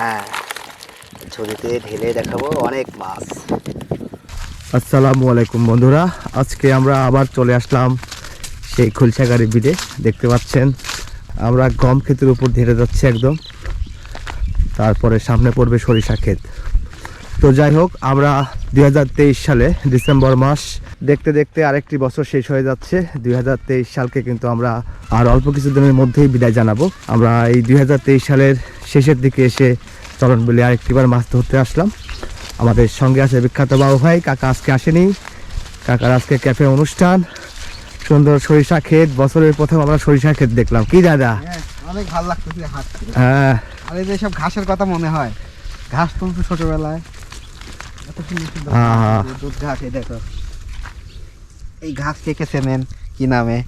হ্যাঁ ঢেলে দেখাবো অনেক মাছ। আসসালামু আলাইকুম বন্ধুরা, আজকে আমরা আবার চলে আসলাম সেই খুলসাগাড়ি বিলে দেখতে পাচ্ছেন? আমরা গম ক্ষেতের উপর ধেরে যাচ্ছি একদম। তারপরে সামনে পড়বে সরিষা ক্ষেত। তো যাই হোক আমরা দুই হাজার তেইশ সালে ডিসেম্বর মাস দেখতে দেখতে আরেকটি বছর শেষ হয়ে যাচ্ছে। দুই হাজার তেইশ সালকে কিন্তু আমরা আর অল্প কিছুদিনের মধ্যেই বিদায় জানাব। আমরা এই দুই হাজার তেইশ সালের শেষের দিকে এসে চলন বলে আরেকটিবার মাছ ধরতে আসলাম। আমাদের সঙ্গে আছে বিখ্যাত বাবু ভাই কাকা আজকে আসেনি। কাকার আজকে ক্যাফে অনুষ্ঠান। সুন্দর সরিষা ক্ষেত বছরের প্রথম আমরা সরিষা ক্ষেত দেখলাম। কি দাদা? হ্যাঁ, অনেক ভালো লাগতেছে হাঁটতে। হ্যাঁ। আর এই যে সব ঘাসের কথা মনে হয় ঘাস তুলতো ছোটবেলায় এত সুন্দর সুন্দর আহা। ঘাস, দুধ ঘাস এই দেখো। এই ঘাস কে কে চেনেন? কি নামে?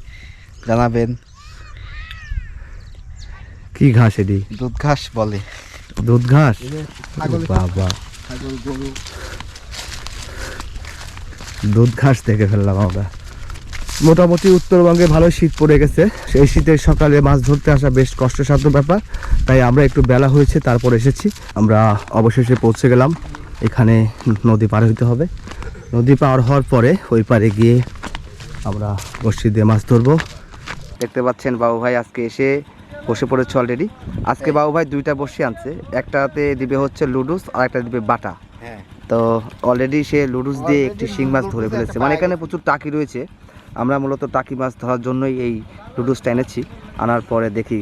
জানাবেন। কি ঘাস এটি? দুধ ঘাস বলে। দুধ ঘাস? বাবা। ছাগল গরু। দুধ ঘাস দেখে ফেললাম আমরা। মোটামুটি উত্তরবঙ্গে ভালো শীত পড়ে গেছে। সেই শীতের সকালে মাছ ধরতে আসা বেশ কষ্টসাধ্য ব্যাপার। তাই আমরা একটু বেলা হয়েছে তারপর এসেছি। আমরা অবশেষে পৌঁছে গেলাম। এখানে নদী পার হইতে হবে। নদী পার হওয়ার পরে ওই পারে গিয়ে আমরা বসি দিয়ে মাছ ধরবো। দেখতে পাচ্ছেন বাবু ভাই আজকে এসে বসে পড়েছে অলরেডি আজকে বাবু ভাই দুইটা বসে আনছে। একটাতে দিবে হচ্ছে লুডুস আর একটা দিবে বাটা। হ্যাঁ। তো অলরেডি সে লুডুস দিয়ে একটি শিং মাছ ধরে ফেলেছে। মানে এখানে প্রচুর টাকি রয়েছে। আমরা মূলত টাকি মাছ ধরার জন্যই এই লুডুসটা এনেছি। আনার পরে দেখি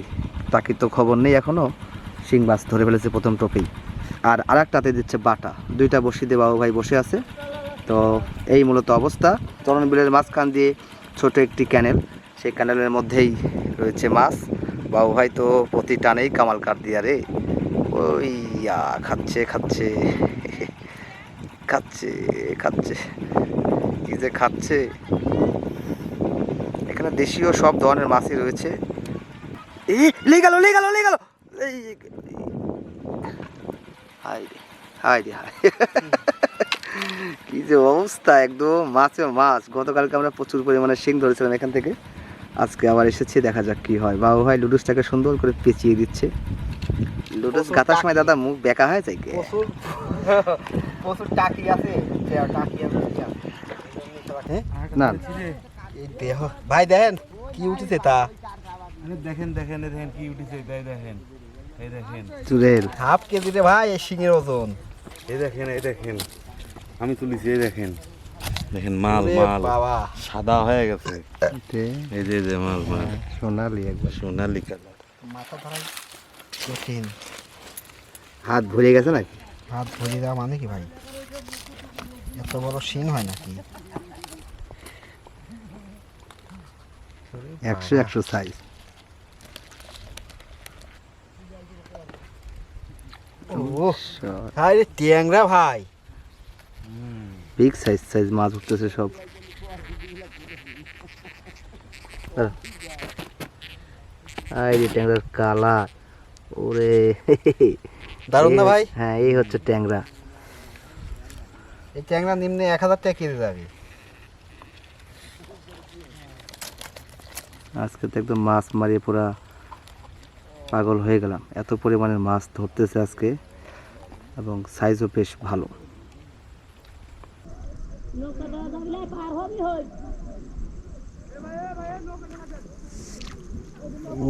টাকির তো খবর নেই এখনও শিং মাছ ধরে ফেলেছে প্রথম টোপেই আর আরেকটাতে দিচ্ছে বাটা। দুইটা বসি দিয়ে বাবু ভাই বসে আছে। তো এই মূলত অবস্থা। বিলের মাঝখান দিয়ে ছোট একটি ক্যানেল। সেই ক্যানেলের মধ্যেই রয়েছে মাছ। বাবু ভাই তো প্রতি টানেই কামাল কাট দিয়া রে। ওই খাচ্ছে খাচ্ছে। খাচ্ছে খাচ্ছে। কি যে খাচ্ছে। এখানে দেশীয় সব ধরনের মাছই রয়েছে। এ লে গেল লে গেল লে এই হাই রে হাই রে হাই কি যে অবস্থা একদম মাছে মাছ। গতকালকে আমরা প্রচুর পরিমাণে শিং ধরেছিলাম এখান থেকে। আজকে আবার এসেছি দেখা যাক কি হয়। বাবু ভাই লুডুসটাকে সুন্দর করে পেঁচিয়ে দিচ্ছে। লুডুস গাতার সময় দাদা মুখ বেঁকা হয়ে যায় কি? প্রচুর প্রচুর টাকি আছে? হ্যাঁ? না। দেহ। ভাই দেখেন কি উঠেছে তা? দেখেন দেখেন দেখেন কি উঠেছে তাই দেখেন। এই দেখেন। চুরেল হাফ কেজি রে ভাই এই শিঙের ওজন। এই দেখেন এই দেখেন। আমি তুলিছি এই দেখেন। দেখেন মাল মাল। বাবা। সাদা হয়ে গেছে। এই যে যে মাল মাল। সোনালি একবার। সোনালি কালার। মাথা ধরাই কঠিন হাত ভরে গেছে নাকি? হাত ভরে দেওয়া মানে কি ভাই? এত বড় শিং হয় নাকি? একশো একশো সাইজ ও হাই ট্যাংরা ভাই। বিগ সাইজ সাইজ মাছ উঠতেছে সব। আই রে ট্যাংরার কালা। ওরে। দারুণ না ভাই? হ্যাঁ এই হচ্ছে ট্যাংরা। এই ট্যাংরা নিম্নে এক হাজার টাকা কেজি যাবে। আজকে তো একদম মাছ মারিয়ে পুরা পাগল হয়ে গেলাম। এত পরিমাণের মাছ ধরতেছে আজকে। এবং সাইজও বেশ ভালো।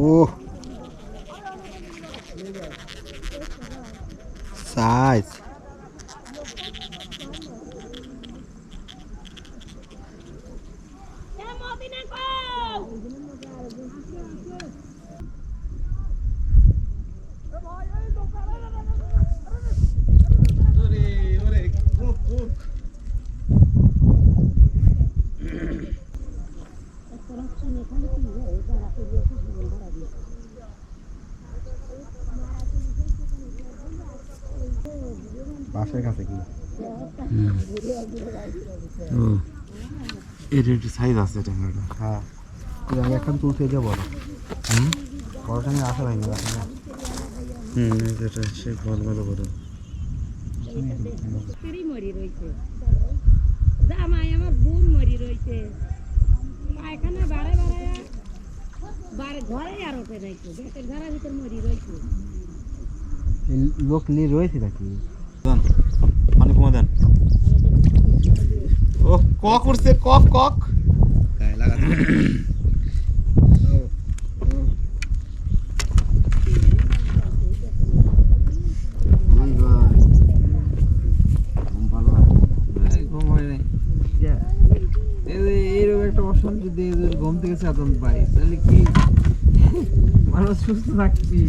ও সাইজ। পাশের কাছে কি একটু সাইজ আছে ট্যাংরাটা হ্যাঁ। আমি এখন তুলতে যে বড়। হুম? বড় ট্যাংরা আসা হয়নি না। হুম এটা সে ভালো ভালো বড়। ফেরি মরি রয়েছে জামাই আমার বোন মরি রয়েছে পায়খানা বাড়ে বাড়ে বাড়ি ঘরে আর ওঠে রয়েছে ঘরের ভিতর মরি রয়েছে লোক নিয়ে রয়েছে নাকি? পানি কমা দেন। ও কক উঠছে কক কক। যদি ঘুম থেকে চেতন পাই তাহলে কি? মানুষ সুস্থ থাকবি।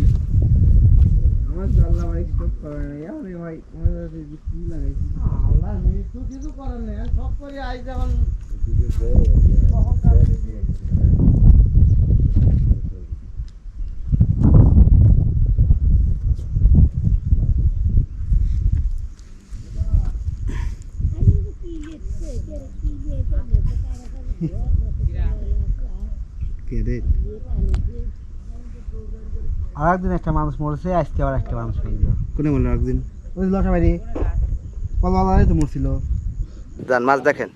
তো আল্লাহ স্টপ করে না আরে ভাই আমার কাছে কি লাগাইছি আল্লাহ মৃত্যু কিছু করার নেই সব করে আই যখন কে রে আর একদিন একটা মানুষ মরেছে আজকে আবার একটা মানুষ মরলো কোনে বলল একদিন? ওই তো মরছিল। যান মাছ দেখেন।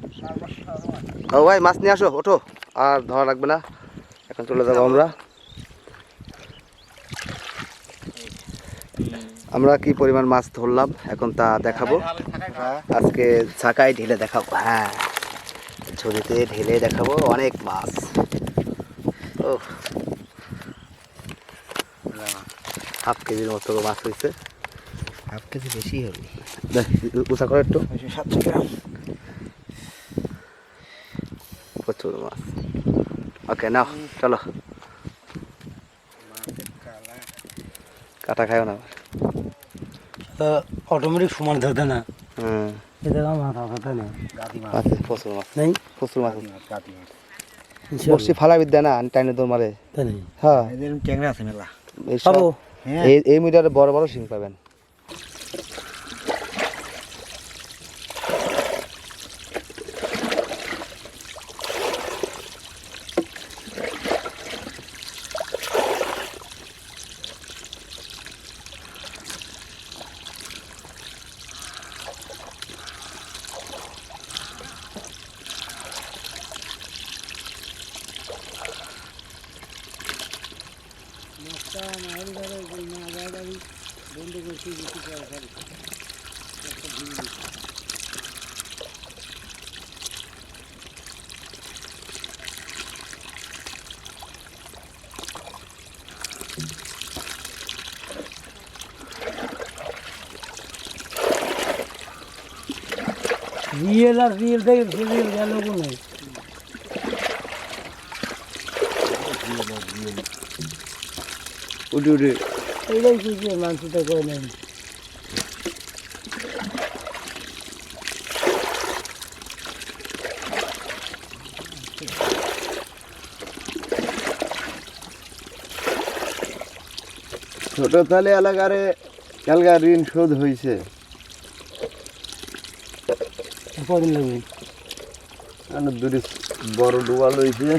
ও ভাই মাছ নিয়ে আসো ওঠো। আর ধরা লাগবে না। এখন চলে যাব আমরা। আমরা কি পরিমাণ মাছ ধরলাম এখন তা দেখাবো। আজকে ছাকায় ঢেলে দেখাবো। হ্যাঁ ঝুড়িতে ঢেলে দেখাবো অনেক মাছ। ও হাফ কেজির মতো মাছ হয়েছে। হাফ কেজি বেশি হবে। দেখ উঁচা করে একটু। সাতশো গ্রাম। প্রচুর মাছ। ওকে নাও চলো। কাটা খাও না। অটোমেটিক সমান ধরতে না। হুম এটা মাথা কথা নেই প্রচুর মাছ। নেই? প্রচুর মাছ। ফালা বিদ্যা না টাইনে দৌড় মারে। হ্যাঁ। ট্যাংরা আছে মেলা। এই রিয়েল আর রিয়েল থেকে রিয়েল গেল কোনো? উঠে উঠে এইটাই কিছু মানসিকতা করে নেন ছোট তালে এলাকারে কালকা ঋণ শোধ হয়েছে দুটি বড় ডুবাল হয়েছে